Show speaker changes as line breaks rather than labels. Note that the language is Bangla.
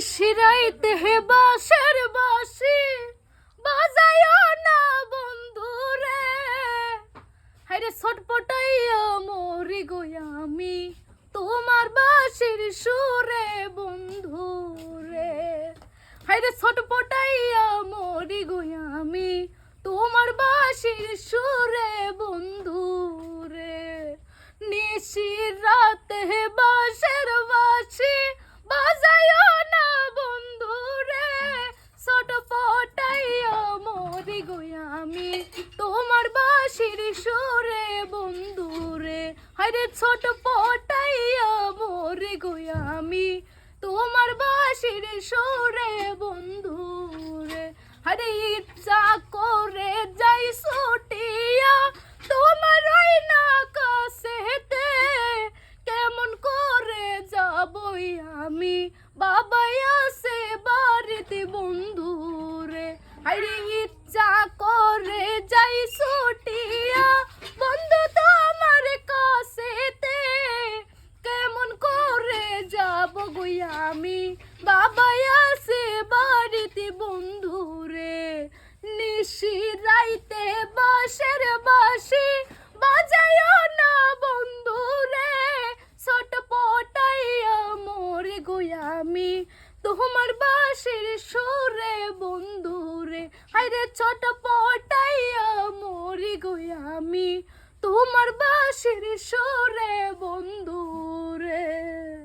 নিশিরাইতে হে বাসের বাসি বাজাইও না বন্ধু রে। হাইরে ছটপটাইয়া মরি আমি, তোমার বাসির সুরে বন্ধু রে। হাইরে ছটপটাইয়া মরি আমি, তোমার বাসির সুরে বন্ধু রে। নিশির রাতে বাসের বাসি গয়া আমি তোমার বাসির সুরে, বন্ধু রে। ছোট পটাইয়া মরে গয়া আমি তোমার বাসির সুরে, বন্ধু রে। আরে ইচ্ছা করে যাই ছুটিয়া তোমার ওই না কাছেতে। কেমন করে যাবই আমি? বাবাই আছে বাড়িতে, বন্ধু রে। ইচ্ছা করে যাই ছুটিয়া। বন্ধু তোমার কাছেতে কেমন করে যাব গুই আমি? বাবাই আছে বাড়িতে বন্ধু রে নিশি রাইতে বাসের বাসি বাজাইও না বন্ধু রে ছোট পটাইয়া মোরে গোয়ামি তোমার বাসের সুরে বন্ধু হাইরে ছোট পটাইয়া মোরে গোয়ামি তোমার বাসের সো